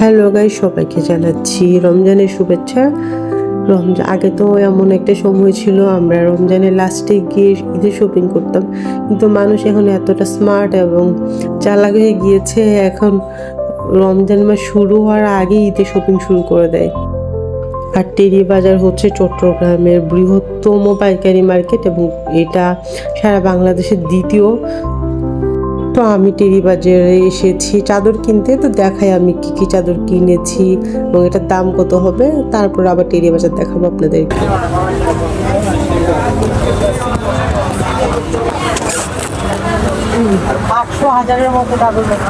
Hello guy সবাইকে জানাচ্ছি রমজানের শুভেচ্ছা। রমজান আগে তো এমন একটা সময় ছিল, আমরা রমজানের লাস্টে গিয়ে ঈদের শপিং করতাম। কিন্তু মানুষ এখন এতটা স্মার্ট এবং চালাক হয়ে গিয়েছে, এখন রমজান মাস শুরু হওয়ার আগেই ঈদের শপিং শুরু করে দেয়। আর টেরি বাজার হচ্ছে চট্টগ্রামের বৃহত্তম পাইকারি মার্কেট এবং এটা সারা বাংলাদেশের দ্বিতীয় তো আমি টেরি বাজারে এসেছি। চাদর কিনতে তো দেখাই আমি কি কি চাদর কিনেছি এবং এটার দাম কত হবে। তারপর আবার টেরি বাজার দেখাবো আপনাদেরকে। আটশো হাজারের মতো চাদর টাকা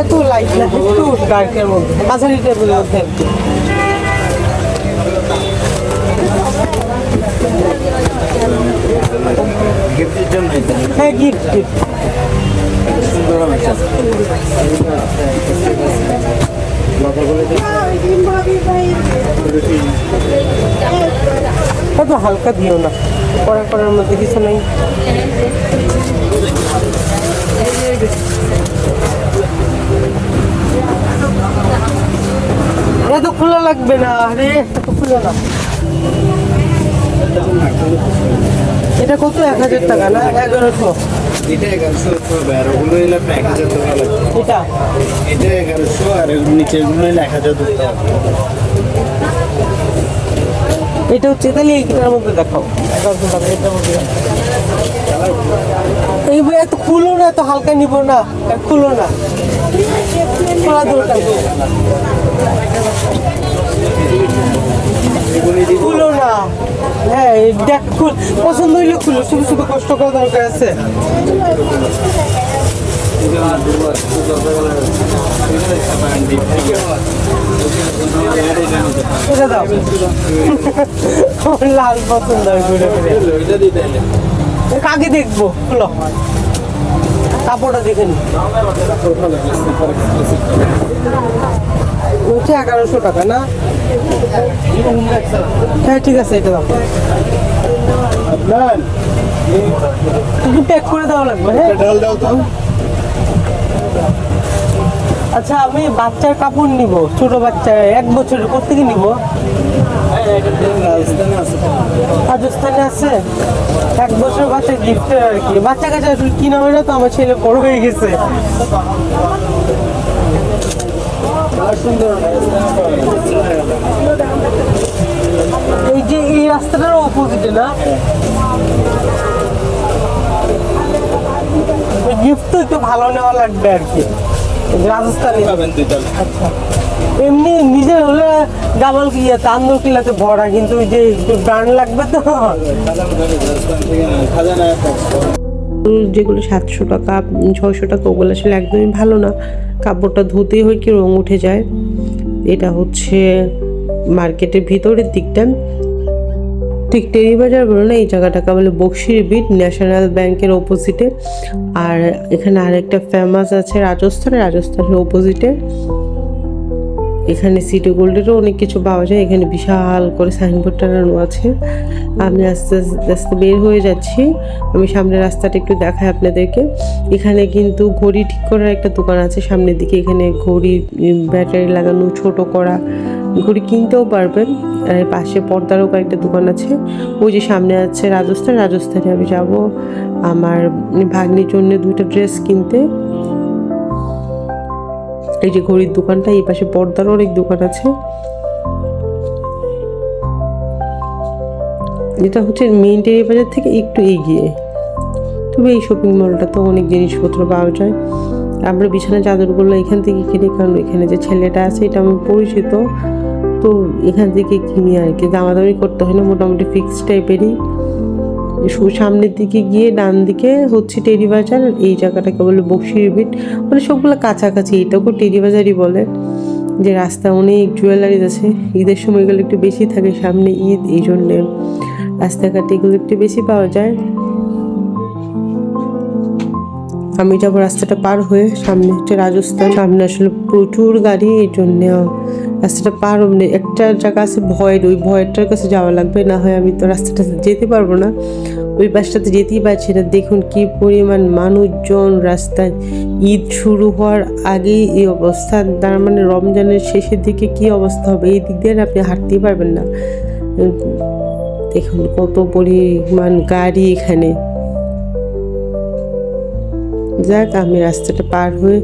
এত লাইট না একটু ডার্কের মধ্যে মাঝারি একটু হ্যাঁ গিফট গিফট কত হালকা দিও না। পরে পরের মধ্যে কিছু নেই। এত খোলা লাগবে না। আরে এত খোলা না। এটা কত? এক হাজার টাকা না? এগারোশো। এটা এগারোশো আর ওগুলো এক হাজার টাকা লাগবে। এটা? এটা এগারোশো আর এগুলো নিচে এগুলো এলে এক হাজার হবে এটা হচ্ছে তাহলে এইটার মধ্যে দেখাও। এই বই এত খুলো না, এত হালকা নিব না খুলো না। খোলা দিব খুলো না। হ্যাঁ দেখ, খুল। পছন্দ হইলে খুলো, শুধু শুধু কষ্ট করা দরকার আছে। লাল পছন্দ কাকে দেখব? কাপড়টা দেখে নি। হচ্ছে এগারোশো টাকা না? হ্যাঁ ঠিক আছে এটা দাও। প্যাক করে দেওয়া লাগবে হ্যাঁ? ডাল দাও তো। আচ্ছা আমি বাচ্চার কাপড় নিব, ছোট বাচ্চা, এক বছরের কোথেকে নিব? রাজস্থানে আছে। এক বছর বাচ্চা গিফটের আর কি। বাচ্চা কাছে আসলে কিনা হয় না তো আমার ছেলে বড় হয়ে গেছে। এই যে, এই রাস্তাটার অপোজিটে না? গিফট তো একটু ভালো নেওয়া লাগবে আর কি। রাজস্থানে। পাবেন দুই তাল আচ্ছা। এমনি নিজের হলে ডাবল কিয়া তান্দুর কিলাতে ভরা কিন্তু ওই যে ব্র্যান্ড লাগবে তো। যেগুলো সাতশো টাকা ছয়শো টাকা ওগুলো আসলে একদমই ভালো না। কাপড়টা ধুতেই হয় কি রং উঠে যায়। এটা হচ্ছে মার্কেটের ভিতরের দিকটা। ঠিক টেরি বাজার বলো না, এই জায়গাটাকে বলে বক্সির বিট ন্যাশনাল ব্যাংকের অপোজিটে আর এখানে আরেকটা ফেমাস আছে রাজস্থান, রাজস্থানের অপোজিটে এখানে সিটি গোল্ডেরও অনেক কিছু পাওয়া যায়, এখানে বিশাল করে সাইনবোর্ড টানানো আছে। আমি আস্তে আস্তে আস্তে বের হয়ে যাচ্ছি, আমি সামনের রাস্তাটা একটু দেখাই আপনাদেরকে। এখানে কিন্তু ঘড়ি ঠিক করার একটা দোকান আছে, সামনের দিকে এখানে ঘড়ি ব্যাটারি লাগানো, ছোট করা। ঘড়ি কিনতেও পারবেন। আর পাশে পর্দারও কয়েকটা দোকান আছে। ওই যে সামনে আছে রাজস্থান। রাজস্থানে আমি যাব আমার ভাগ্নির জন্য দুইটা ড্রেস কিনতে। এই যে ঘড়ির দোকানটা, এই পাশে পর্দারও অনেক দোকান আছে। যেটা হচ্ছে মেইন টেরি বাজার থেকে একটু এগিয়ে। তবে এই শপিং মলটা তো অনেক জিনিসপত্র পাওয়া যায়। আমরা বিছানা, চাদরগুলো এখান থেকে কিনি, কারণ এখানে যে ছেলেটা আছে, এটা আমার পরিচিত। তো এখান থেকে কিনি আর কি? দামাদামি করতে হয় না, মোটামুটি ফিক্স টাইপেরই সামনের দিকে গিয়ে ডান দিকে হচ্ছে টেরি বাজার এই জায়গাটাকে বলে বক্সির বিট মানে সবগুলো কাছাকাছি, এটাকেও টেরি বাজারই বলে। যে রাস্তা অনেক জুয়েলারিজ আছে, ঈদের সময় এগুলো একটু বেশি থাকে সামনে ঈদ, এই জন্যে রাস্তাঘাটে এগুলো একটু বেশি পাওয়া যায়। আমি যাব রাস্তাটা পার হয়ে সামনে হচ্ছে রাজস্থান। সামনে আসলে প্রচুর গাড়ি, এই জন্য রাস্তাটা পার হলে একটা জায়গা আছে ভয়ের ওই ভয়েরটার কাছে যাওয়া লাগবে, না হয় আমি তো রাস্তাটা যেতে পারব না। ওই বাসটাতে যেতেই পারছি না। দেখুন কি পরিমাণ মানুষজন রাস্তায়। ঈদ শুরু হওয়ার আগেই এই অবস্থা। তার মানে রমজানের শেষের দিকে কি অবস্থা হবে? এই দিক দিয়ে আপনি হাঁটতেই পারবেন না। দেখুন কত পরিমাণ গাড়ি এখানে। যাক, আমি রাস্তাটা পার হয়ে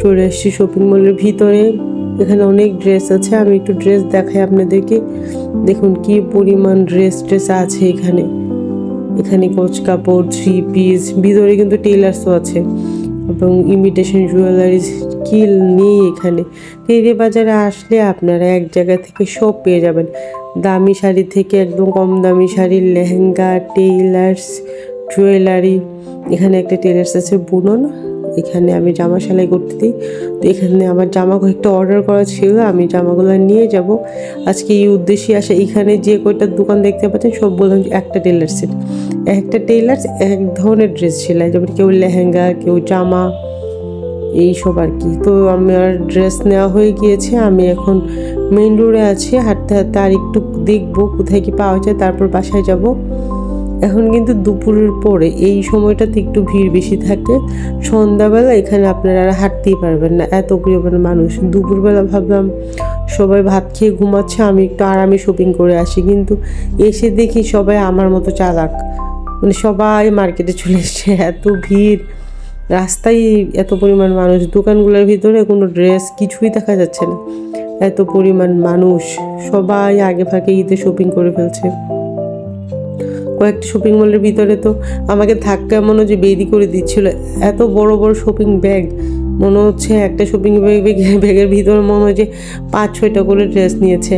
চলে এসেছি শপিং মলের ভিতরে। এখানে অনেক ড্রেস আছে, আমি একটু ড্রেস দেখাই আপনাদেরকে। দেখুন কি পরিমাণ ড্রেস ট্রেস আছে এখানে। এখানে কোচ কাপড় থ্রি পিস ভিতরে কিন্তু টেলার্সও আছে। এবং ইমিটেশন জুয়েলারিজ কিল নেই এখানে। টেরে বাজারে আসলে আপনারা এক জায়গা থেকে সব পেয়ে যাবেন। দামি শাড়ি থেকে একদম কম দামি শাড়ি, লেহেঙ্গা টেইলার্স জুয়েলারি এখানে একটা টেলার্স আছে বুনন। এখানে আমি জামা সেলাই করতে দিই। তো এখানে আমার জামা কয়েকটা অর্ডার করা ছিল, আমি জামাগুলো নিয়ে যাব। আজকে এই উদ্দেশ্যে আসে, এখানে যে কয়টা দোকান দেখতে পাচ্ছেন, সব বললাম একটা টেলার্সের একটা টেলার্স এক ধরনের ড্রেস সেলাই, যেমন কেউ লেহেঙ্গা, কেউ জামা, এইসব আর কি। তো আমার ড্রেস নেওয়া হয়ে গিয়েছে, আমি এখন মেন রোডে আছি, হাঁটতে হাঁটতে আর একটু দেখব কোথায় কি পাওয়া যায়, তারপর বাসায় যাব। এখন কিন্তু দুপুরের পরে এই সময়টাতে একটু ভিড় বেশি থাকে। সন্ধ্যাবেলা এখানে আপনারা আর হাঁটতেই পারবেন না। এত পরিমাণ মানুষ। দুপুরবেলা ভাবলাম সবাই ভাত খেয়ে ঘুমাচ্ছে, আমি একটু আরামে শপিং করে আসি। কিন্তু এসে দেখি সবাই আমার মতো চালাক। মানে সবাই মার্কেটে চলে এসছে। এত ভিড়। রাস্তায় এত পরিমাণ মানুষ। দোকানগুলোর ভিতরে কোনো ড্রেস কিছুই দেখা যাচ্ছে না। এত পরিমাণ মানুষ। সবাই আগে ফাঁকে ঈদে শপিং করে ফেলছে। কয়েকটা শপিং মলের ভিতরে তো আমাকে ধাক্কা মনে হচ্ছে বেরি করে দিচ্ছিল। এত বড় বড় শপিং ব্যাগ মনে হচ্ছে একটা শপিং ব্যাগ ব্যাগের ভিতরে মনে হয় যে পাঁচ, ছয়টা করে ড্রেস নিয়েছে।